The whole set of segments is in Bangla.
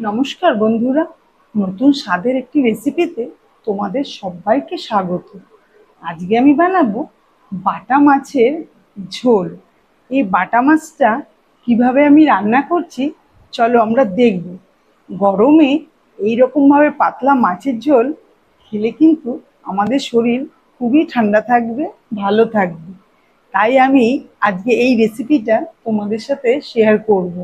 নমস্কার বন্ধুরা, নতুন স্বাদের একটি রেসিপিতে তোমাদের সবাইকে স্বাগত। আজকে আমি বানাবো বাটা মাছের ঝোল। এই বাটা মাছটা কীভাবে আমি রান্না করছি, চলো আমরা দেখব। গরমে এই রকমভাবে পাতলা মাছের ঝোল খেলে কিন্তু আমাদের শরীর খুবই ঠান্ডা থাকবে, ভালো থাকবে। তাই আমি আজকে এই রেসিপিটা তোমাদের সাথে শেয়ার করব।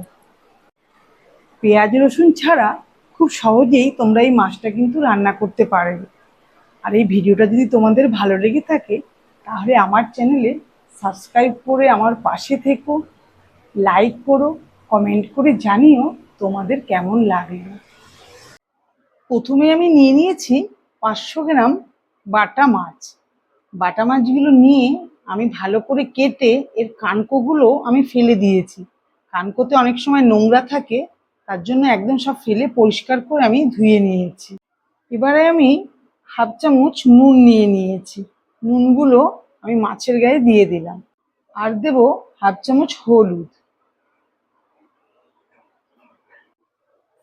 পেঁয়াজ, রসুন ছাড়া খুব সহজেই তোমরা এই মাছটা কিন্তু রান্না করতে পারবে। আর এই ভিডিওটা যদি তোমাদের ভালো লেগে থাকে, তাহলে আমার চ্যানেলে সাবস্ক্রাইব করে আমার পাশে থেকো, লাইক করো, কমেন্ট করে জানিও তোমাদের কেমন লাগল। প্রথমে আমি নিয়ে নিয়েছি পাঁচশো গ্রাম বাটা মাছ। বাটা মাছগুলো নিয়ে আমি ভালো করে কেটে এর কানকোগুলো আমি ফেলে দিয়েছি। কানকোতে অনেক সময় নোংরা থাকে তার জন্য একদম সব ফেলে পরিষ্কার করে আমি ধুয়ে নিয়েছি। এবারে আমি হাফ চামচ নুন নিয়ে নিয়েছি। নুনগুলো আমি মাছের গায়ে দিয়ে দিলাম। আর দেব হাফ চামচ হলুদ।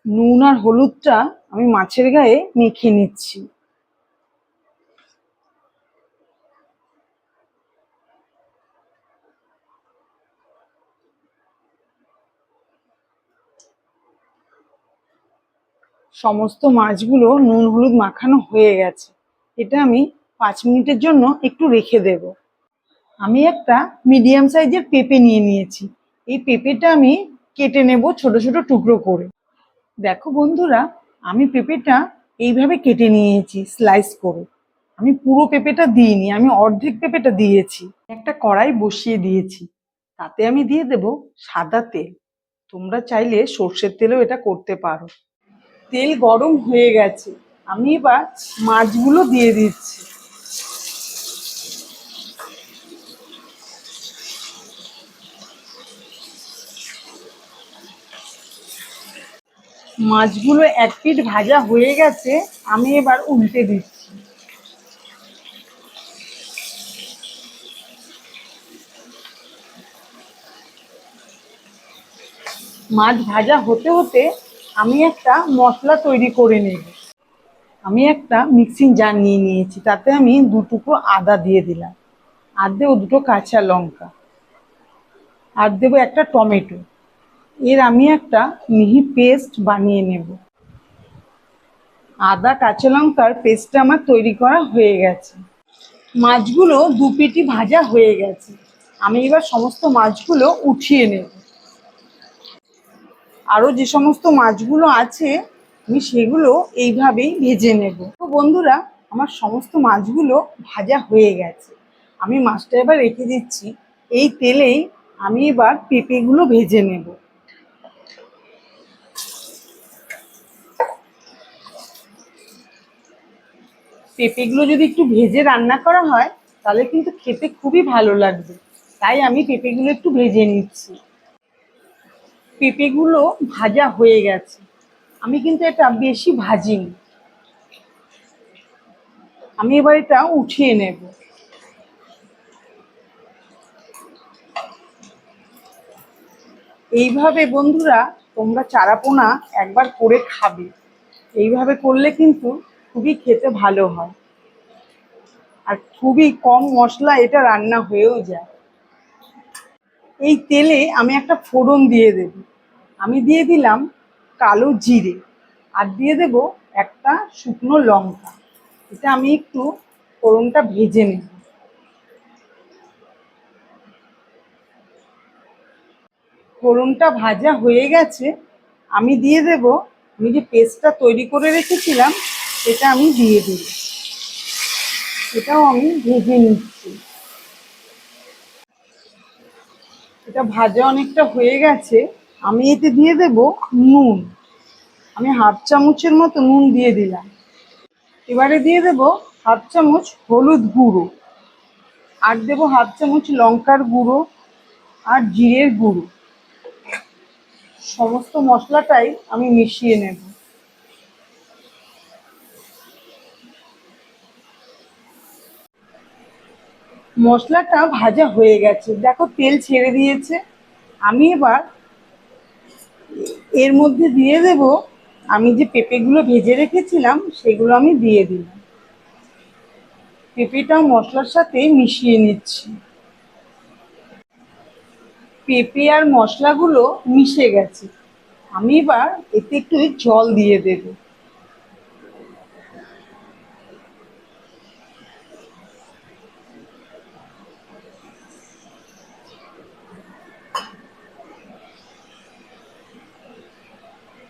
নুন আর হলুদটা আমি মাছের গায়ে মেখে নিচ্ছি। সমস্ত মাছগুলো নুন, হলুদ মাখানো হয়ে গেছে। এটা আমি পাঁচ মিনিটের জন্য একটু রেখে দেব। আমি একটা মিডিয়াম সাইজের পেঁপে নিয়ে নিয়েছি। এই পেঁপেটা আমি কেটে নেব ছোট ছোট টুকরো করে। দেখো বন্ধুরা, আমি পেঁপেটা এইভাবে কেটে নিয়েছি স্লাইস করে। আমি পুরো পেঁপেটা দিইনি, আমি অর্ধেক পেঁপেটা দিয়েছি। একটা কড়াই বসিয়ে দিয়েছি। তাতে আমি দিয়ে দেব সাদা তেল। তোমরা চাইলে সর্ষের তেলেও এটা করতে পারো। তেল গরম হয়ে গেছে। আমি এবার মাছগুলো দিয়ে দিচ্ছি। মাছগুলো এক পিট ভাজা হয়ে গেছে, আমি এবার উল্টে দিচ্ছি। মাছ ভাজা হতে হতে আমি একটা মশলা তৈরি করে নেব। আমি একটা মিক্সিং জার নিয়ে নিয়েছি, তাতে আমি দু টুকরো আদা দিয়ে দিলাম। আর দেবো দুটো কাঁচা লঙ্কা। আর দেবো একটা টমেটো। এর আমি একটা মিহি পেস্ট বানিয়ে নেব। আদা, কাঁচা লঙ্কার পেস্টটা আমার তৈরি করা হয়ে গেছে। মাছগুলো দু পিটি ভাজা হয়ে গেছে। আমি এবার সমস্ত মাছগুলো উঠিয়ে নেব। আরও যে সমস্ত মাছগুলো আছে, আমি সেগুলো এইভাবেই ভেজে নেব। তো বন্ধুরা, আমার সমস্ত মাছগুলো ভাজা হয়ে গেছে। আমি মাছটা এবার রেখে দিচ্ছি। এই তেলেই আমি এবার পেঁপেগুলো ভেজে নেব। পেঁপেগুলো যদি একটু ভেজে রান্না করা হয়, তাহলে কিন্তু খেতে খুবই ভালো লাগবে। তাই আমি পেঁপেগুলো একটু ভেজে নিচ্ছি। পেঁপেগুলো ভাজা হয়ে গেছে। আমি কিন্তু এটা বেশি ভাজিনি। আমি এবার এটা উঠিয়ে নেব। এইভাবে বন্ধুরা, তোমরা চারাপোনা একবার করে খাবে। এইভাবে করলে কিন্তু খুবই খেতে ভালো হয়। আর খুবই কম মশলা এটা রান্না হয়েও যায়। এই তেলে আমি একটা ফোড়ন দিয়ে দেব। আমি দিয়ে দিলাম কালো জিরে আর দিয়ে দেব একটা শুকনো লঙ্কা। এটা আমি একটু ফোড়নটা ভেজে নেব। ফোড়নটা ভাজা হয়ে গেছে। আমি দিয়ে দেব, আমি যে পেস্টটা তৈরি করে রেখেছিলাম এটা আমি দিয়ে দেব। এটাও আমি ভেজে নিচ্ছি। এটা ভাজা অনেকটা হয়ে গেছে, আমি এতে দিয়ে দেব নুন। আমি হাফ চামচের মতো নুন দিয়ে দিলাম। এবারে দিয়ে দেব হাফ চামচ হলুদ গুঁড়ো, আর দেব হাফ চামচ লঙ্কার গুঁড়ো আর জিরের গুঁড়ো। সমস্ত মশলাটাই আমি মিশিয়ে নেব। মশলাটা ভাজা হয়ে গেছে। দেখো, তেল ছেড়ে দিয়েছে। আমি এবার এর মধ্যে দিয়ে দেব, আমি যে পেঁপেগুলো ভেজে রেখেছিলাম, সেগুলো আমি দিয়ে দিলাম। পেঁপেটাও মশলার সাথে মিশিয়ে নিচ্ছি। পেঁপে আর মশলাগুলো মিশে গেছে। আমি এবার এতে একটু জল দিয়ে দেব।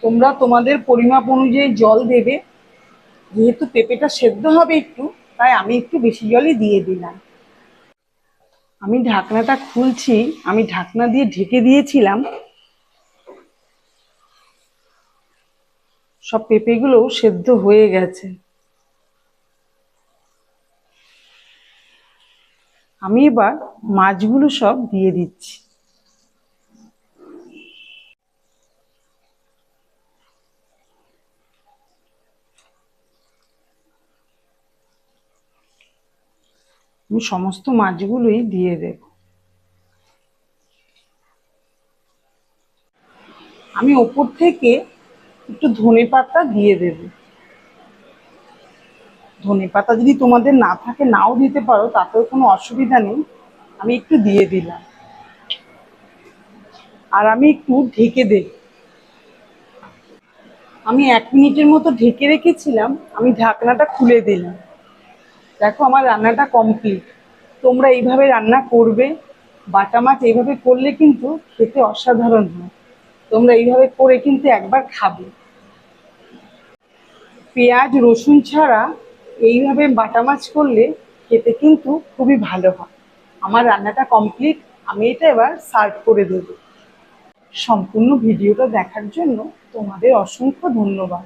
তোমরা তোমাদের পরিমাপ অনুযায়ী জল দেবে। যেহেতু পেঁপেটা সেদ্ধ হবে একটু, তাই আমি একটু বেশি জলই দিয়ে দিলাম। আমি ঢাকনাটা খুলছি, আমি ঢাকনা দিয়ে ঢেকে দিয়েছিলাম। সব পেঁপেগুলো সেদ্ধ হয়ে গেছে। আমি এবার মাছগুলো সব দিয়ে দিচ্ছি। আমি সমস্ত মাছগুলোই দিয়ে দেব। আমি ওপর থেকে একটু ধনে পাতা দিয়ে দেব। ধনে পাতা যদি তোমাদের না থাকে, নাও দিতে পারো, তাতেও কোনো অসুবিধা নেই। আমি একটু দিয়ে দিলাম। আর আমি একটু ঢেকে দেব। আমি এক মিনিটের মতো ঢেকে রেখেছিলাম, আমি ঢাকনাটা খুলে দিলাম। দেখো, আমার রান্নাটা কমপ্লিট তোমরা এইভাবে রান্না করবে, বাটা মাছ এইভাবে করলে কিন্তু খেতে অসাধারণ হয়। তোমরা এইভাবে করে কিন্তু একবার খাবে। পেঁয়াজ, রসুন ছাড়া এইভাবে বাটা মাছ করলে খেতে কিন্তু খুবই ভালো হয়। আমার রান্নাটা কমপ্লিট আমি এটা এবার সার্ভ করে দেব। সম্পূর্ণ ভিডিওটা দেখার জন্য তোমাদের অসংখ্য ধন্যবাদ।